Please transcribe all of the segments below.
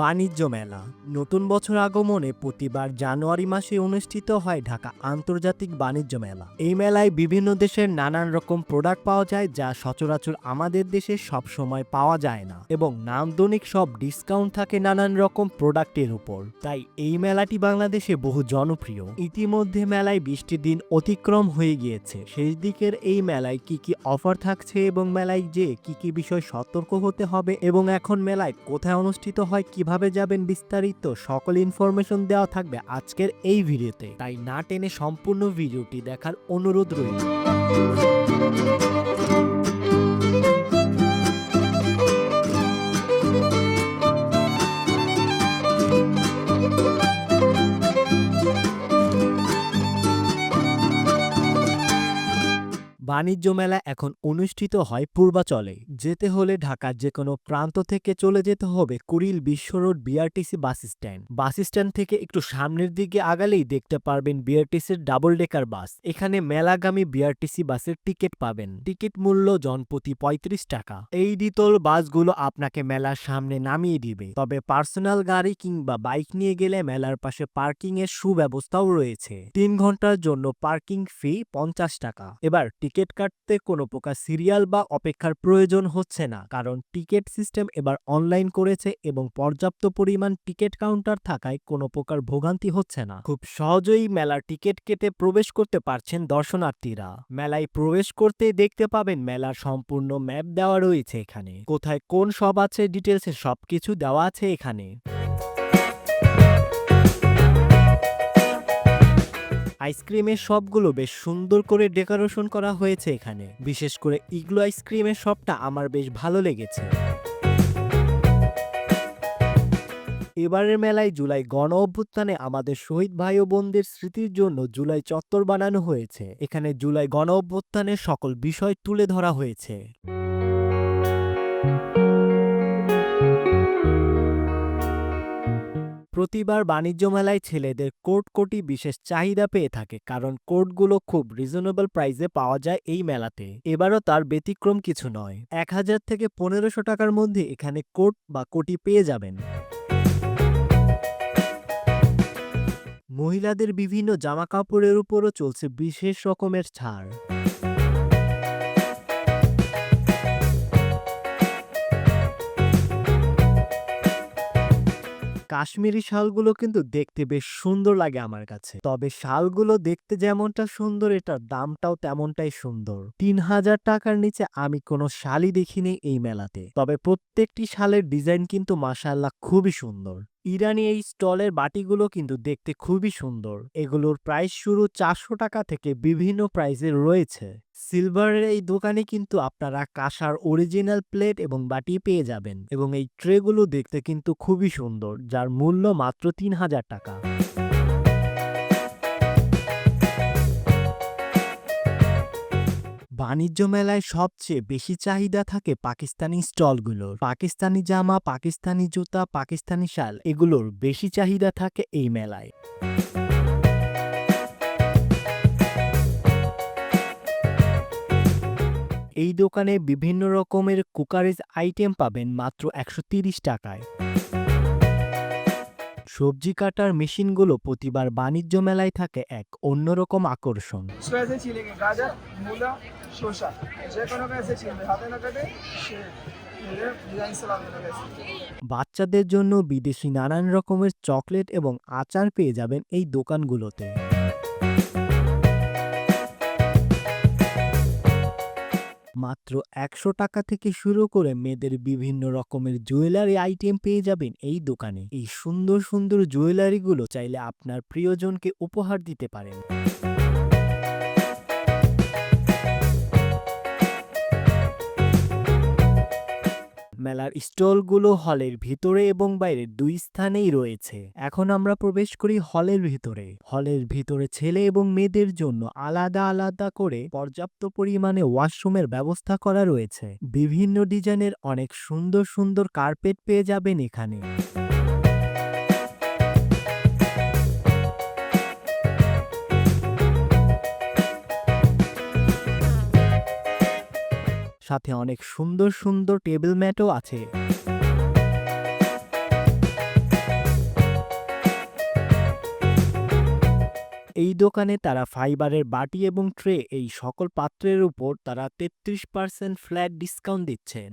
বাণিজ্য মেলা। নতুন বছর আগমনে প্রতিবার জানুয়ারি মাসে অনুষ্ঠিত হয় ঢাকা আন্তর্জাতিক বাণিজ্য মেলা। এই মেলায় বিভিন্ন দেশের নানান রকম প্রোডাক্ট পাওয়া যায় যা সচরাচর আমাদের দেশে সব সময় পাওয়া যায় না এবং নান্দনিক সব ডিসকাউন্ট থাকে নানান রকম প্রোডাক্টের উপর। তাই এই মেলাটি বাংলাদেশে বহু জনপ্রিয়। ইতিমধ্যে মেলায় বৃষ্টি দিন অতিক্রম হয়ে গিয়েছে। শেষ দিকের এই মেলায় কি কি অফার থাকছে এবং মেলায় যে কি কি বিষয় সতর্ক হতে হবে এবং এখন মেলায় কোথায় অনুষ্ঠিত হয় কীভাবে যাবেন বিস্তারিত সকল ইনফরমেশন দেওয়া থাকবে আজকের এই ভিডিওতে। তাই না টেনে সম্পূর্ণ ভিডিওটি দেখার অনুরোধ রইল। বাণিজ্য মেলা এখন অনুষ্ঠিত হয় পূর্বাচলে। যেতে হলে ঢাকার যে কোনো প্রান্ত থেকে চলে যেতে হবে Kuril Bishwa road BRTC bus stand. Bus stand থেকে একটু সামনের দিকে আগালেই দেখতে পারবেন বিআরটিসির ডাবল ডেকার বাস। এখানে মেলাগামী বিআরটিসি বাসের টিকিট পাবেন। টিকিট মূল্য জনপ্রতি পঁয়ত্রিশ টাকা। এই দ্বিতল বাসগুলো আপনাকে মেলার সামনে নামিয়ে দিবে। তবে পার্সোনাল গাড়ি কিংবা বাইক নিয়ে গেলে মেলার পাশে পার্কিং এর সুব্যবস্থাও রয়েছে। তিন ঘণ্টার জন্য পার্কিং ফি পঞ্চাশ টাকা। এবার টিকিট কাটতে কোনো প্রকার সিরিয়াল বা অপেক্ষার প্রয়োজন হচ্ছে না, কারণ টিকিট সিস্টেম এবার অনলাইন করেছে এবং পর্যাপ্ত পরিমাণ টিকিট কাউন্টার থাকায় কোনো প্রকার ভোগান্তি হচ্ছে না। খুব সহজেই মেলার টিকিট কেটে প্রবেশ করতে পারছেন দর্শনার্থীরা। মেলায় প্রবেশ করতে দেখতে পাবেন মেলার সম্পূর্ণ ম্যাপ দেওয়া রয়েছে এখানে। কোথায় কোন সব আছে ডিটেলসে সবকিছু দেওয়া আছে এখানে। আইসক্রিমের শপগুলো বেশ সুন্দর করে ডেকোরেশন করা হয়েছে এখানে। বিশেষ করে ইগলো আইসক্রিমের শপটা আমার বেশ ভালো লেগেছে। এবারের মেলায় জুলাই গণ অভ্যুত্থানে আমাদের শহীদ ভাই ও বোনদের স্মৃতির জন্য জুলাই চত্বর বানানো হয়েছে। এখানে জুলাই গণ অভ্যুত্থানের সকল বিষয় তুলে ধরা হয়েছে। প্রতিবার বাণিজ্য মেলায় ছেলেদের কোট কোটি বিশেষ চাহিদা পেয়ে থাকে, কারণ কোটগুলো খুব রিজনেবল প্রাইসে পাওয়া যায় এই মেলাতে। এবারও তার ব্যতিক্রম কিছু নয়। এক হাজার থেকে পনেরোশো টাকার মধ্যে এখানে কোট বা কোটি পেয়ে যাবেন। মহিলাদের বিভিন্ন জামা কাপড়ের উপরও চলছে বিশেষ রকমের ছাড়। কাশ্মীরি শালগুলো কিন্তু দেখতে বেশ সুন্দর লাগে আমার কাছে। তবে শালগুলো দেখতে যেমনটা সুন্দর, এটার দামটাও তেমনটাই সুন্দর। তিন হাজার টাকার নিচে আমি কোনো শালই দেখিনি এই মেলাতে। তবে প্রত্যেকটি শালের ডিজাইন কিন্তু মাসাল্লাহ খুবই সুন্দর। ইরানি এই স্টলের বাটিগুলো কিন্তু দেখতে খুবই সুন্দর। এগুলোর প্রাইস শুরু চারশো টাকা থেকে বিভিন্ন প্রাইসের রয়েছে। সিলভারের এই দোকানে কিন্তু আপনারা কাঁসার অরিজিনাল প্লেট এবং বাটি পেয়ে যাবেন এবং এই ট্রেগুলো দেখতে কিন্তু খুবই সুন্দর, যার মূল্য মাত্র তিন হাজার টাকা। বাণিজ্য মেলায় সবচেয়ে বেশি চাহিদা থাকে পাকিস্তানি স্টলগুলোর। পাকিস্তানি জামা, পাকিস্তানি জুতা, পাকিস্তানি শাল, এগুলোর বেশি চাহিদা থাকে এই মেলায়। এই দোকানে বিভিন্ন রকমের কুকারেজ আইটেম পাবেন মাত্র একশো টাকায়। সবজি কাটার মেশিনগুলো প্রতিবার বাণিজ্য মেলায় থাকে এক অন্যরকম আকর্ষণ। যে কোনো হাতে না কাটে, সে বাচ্চাদের জন্য বিদেশি নানান রকমের চকলেট এবং আচার পেয়ে যাবেন এই দোকানগুলোতে। মাত্র একশো টাকা থেকে শুরু করে মেয়েদের বিভিন্ন রকমের জুয়েলারি আইটেম পেয়ে যাবেন এই দোকানে। এই সুন্দর সুন্দর জুয়েলারিগুলো চাইলে আপনার প্রিয়জনকে উপহার দিতে পারেন। মেলার স্টলগুলো হলের ভিতরে এবং বাইরে দুই স্থানেই রয়েছে। এখন আমরা প্রবেশ করি হলের ভিতরে। হলের ভিতরে ছেলে এবং মেয়েদের জন্য আলাদা আলাদা করে পর্যাপ্ত পরিমাণে ওয়াশরুমের ব্যবস্থা করা রয়েছে। বিভিন্ন ডিজাইনের অনেক সুন্দর সুন্দর কার্পেট পেয়ে যাবেন এখানে। সাথে অনেক সুন্দর সুন্দর টেবিল ম্যাটও আছে। এই দোকানে তারা ফাইবারের বাটি এবং ট্রে, এই সকল পাত্রের উপর তারা তেত্রিশ পার্সেন্ট ফ্ল্যাট ডিসকাউন্ট দিচ্ছেন।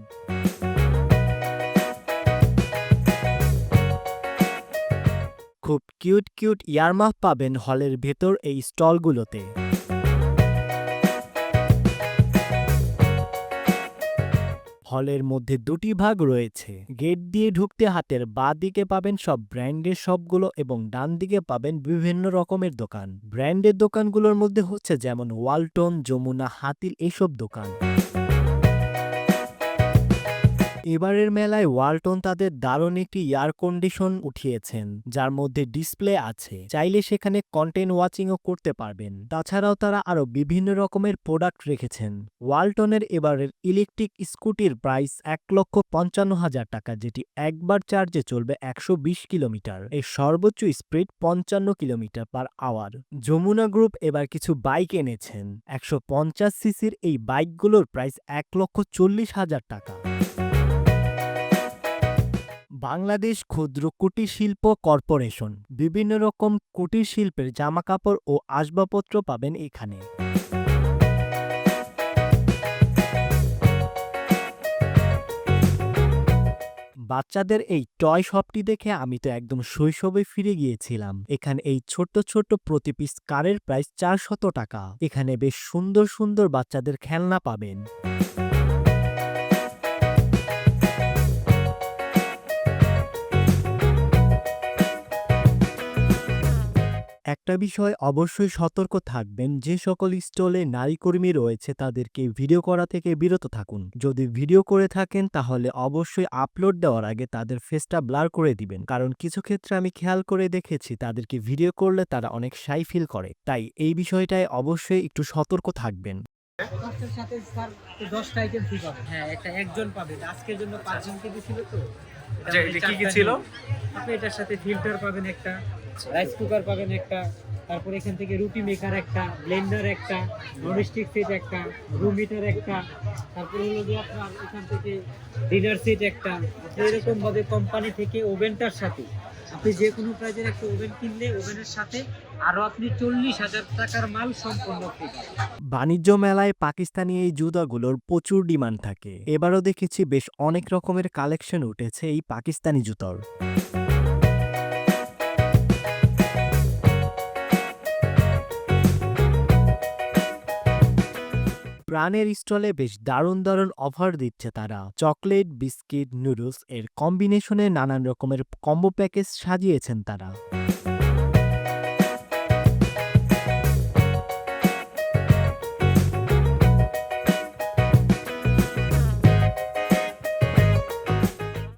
খুব কিউট কিউট ইয়ারমাফ পাবেন হলের ভেতর এই স্টলগুলোতে। হলের মধ্যে দুটি ভাগ রয়েছে। গেট দিয়ে ঢুকতে হাতের বা দিকে পাবেন সব ব্র্যান্ডের সবগুলো এবং ডান দিকে পাবেন বিভিন্ন রকমের দোকান। ব্র্যান্ডের দোকানগুলোর মধ্যে হচ্ছে যেমন ওয়ালটন, যমুনা, হাতিল এইসব দোকান। এবারের মেলায় ওয়ালটন তাদের দারুণ একটি এয়ার কন্ডিশন উঠিয়েছেন, যার মধ্যে ডিসপ্লে আছে। চাইলে সেখানে কন্টেন্ট ওয়াচিংও করতে পারবেন। তাছাড়াও তারা আরও বিভিন্ন রকমের প্রোডাক্ট রেখেছেন। ওয়ালটনের এবারের ইলেকট্রিক স্কুটির প্রাইস এক লক্ষ পঞ্চান্ন হাজার টাকা, যেটি একবার চার্জে চলবে একশো বিশ কিলোমিটার। এর সর্বোচ্চ স্পিড পঞ্চান্ন kilometre per hour. Jamuna group এবার কিছু বাইক এনেছেন। একশো পঞ্চাশ সিসির এই বাইকগুলোর প্রাইস এক লক্ষ চল্লিশ হাজার টাকা। বাংলাদেশ ক্ষুদ্র কুটির শিল্প কর্পোরেশন। বিভিন্ন রকম কুটির শিল্পের জামাকাপড় ও আসবাবপত্র পাবেন এখানে। বাচ্চাদের এই টয় শপটি দেখে আমি তো একদম শৈশবে ফিরে গিয়েছিলাম। এখানে এই ছোট্ট ছোট্ট প্রতি পিস কারের প্রাইস চারশত টাকা। এখানে বেশ সুন্দর সুন্দর বাচ্চাদের খেলনা পাবেন। একটা বিষয় অবশ্যই সতর্ক থাকবেন যে সকল স্টলে নারী কর্মী রয়েছে তাদেরকে ভিডিও করা থেকে বিরত থাকুন। যদি ভিডিও করে থাকেন তাহলে অবশ্যই আপলোড দেওয়ার আগে তাদের ফেসটা ব্লার করে দিবেন। কারণ কিছু ক্ষেত্রে আমি খেয়াল করে দেখেছি তাদেরকে ভিডিও করলে তারা অনেক সাই ফিল করে। তাই এই বিষয়টায় অবশ্যই একটু সতর্ক থাকবেন। সাথে স্যার দশটা আইটেম ফ্রি পাবে হ্যাঁ একটা একজন পাবে আজকের জন্য পাঁচজনকে দিয়েছিল তো। আচ্ছা, এটা কি কি ছিল? আপনি এটার সাথে ফিল্টার পাবেন একটা। রাইস কুকার পাবেন একটা, তারপর এখান থেকে রুটি মেকার একটা ব্লেন্ডার একটা ননস্টিক সেট একটা রুম হিটার একটা, তারপরে হলো যে আপনার এখান থেকে ডিনার সেট একটা, আপনি এরকম ভাবে কোম্পানি থেকে ওভেনটার সাথে, আপনি যে কোনো প্রাইজের একটা ওভেন কিনলে ওভেনের সাথে আরও আপনি চল্লিশ হাজার টাকার মাল সম্পূর্ণ বাণিজ্য মেলায় পাকিস্তানি এই জুতাগুলোর প্রচুর ডিমান্ড থাকে। এবারও দেখেছি বেশ অনেক রকমের কালেকশন উঠেছে এই পাকিস্তানি জুতোর। প্রাণের স্টলে বেশ দারুণ দারুণ অফার দিচ্ছে তারা। চকলেট, বিস্কিট, নুডলস এর কম্বিনেশনে নানান রকমের কম্বো প্যাকেজ সাজিয়েছেন তারা।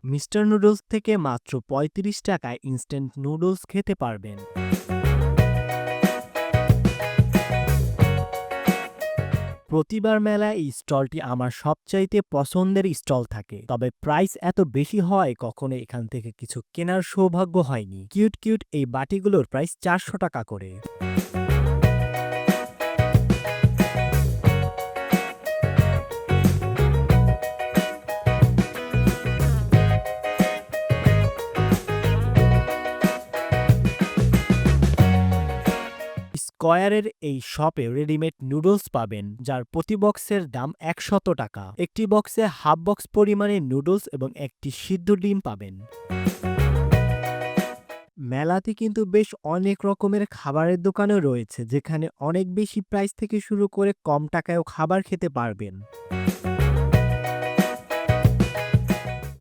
মিস্টার নুডলস থেকে মাত্র পঁয়ত্রিশ টাকায় ইনস্ট্যান্ট নুডলস খেতে পারবেন। প্রতিবার মেলায় এই স্টলটি আমার সবচাইতে পছন্দের স্টল থাকে। তবে প্রাইস এত বেশি হয় কখনো এখান থেকে কিছু কেনার সৌভাগ্য হয়নি। কিউট কিউট এই বাটিগুলোর প্রাইস চারশো টাকা করে। স্কয়ারের এই শপে রেডিমেড নুডলস পাবেন, যার প্রতি বক্সের দাম একশত টাকা। একটি বক্সে হাফ বক্স পরিমাণে নুডলস এবং একটি সিদ্ধ ডিম পাবেন। মেলাতে কিন্তু বেশ অনেক রকমের খাবারের দোকানও রয়েছে, যেখানে অনেক বেশি প্রাইস থেকে শুরু করে কম টাকায়ও খাবার খেতে পারবেন।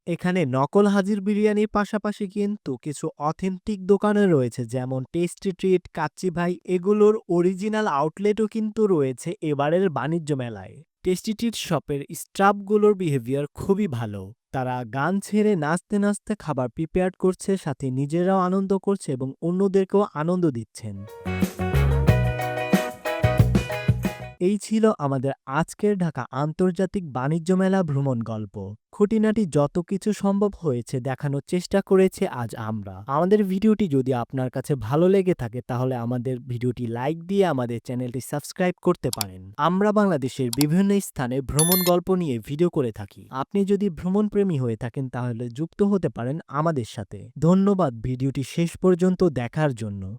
এখানে নকল হাজির বিরিয়ানির পাশাপাশি কিন্তু কিছু অথেন্টিক দোকানে রয়েছে, যেমন টেস্টি ট্রিট কাচ্চি ভাই, এগুলোর অরিজিনাল আউটলেটও কিন্তু রয়েছে এবারের বাণিজ্য মেলায়। টেস্টি ট্রিট শপের স্টাফগুলোর বিহেভিয়ার খুবই ভালো। তারা গান ছেড়ে নাচতে নাচতে খাবার প্রিপেয়ার করছে, সাথে নিজেরাও আনন্দ করছে এবং অন্যদেরকেও আনন্দ দিচ্ছেন। এই ছিল আমাদের আজকের ঢাকা আন্তর্জাতিক বাণিজ্য মেলা ভ্রমণ গল্প। খুঁটিনাটি যত কিছু সম্ভব হয়েছে দেখানোর চেষ্টা করেছে আজ আমরা। আমাদের ভিডিওটি যদি আপনার কাছে ভালো লেগে থাকে তাহলে আমাদের ভিডিওটি লাইক দিয়ে আমাদের চ্যানেলটি সাবস্ক্রাইব করতে পারেন। আমরা বাংলাদেশের বিভিন্ন স্থানে ভ্রমণ গল্প নিয়ে ভিডিও করে থাকি। আপনি যদি ভ্রমণ প্রেমী হয়ে থাকেন তাহলে যুক্ত হতে পারেন আমাদের সাথে। ধন্যবাদ ভিডিওটি শেষ পর্যন্ত দেখার জন্য।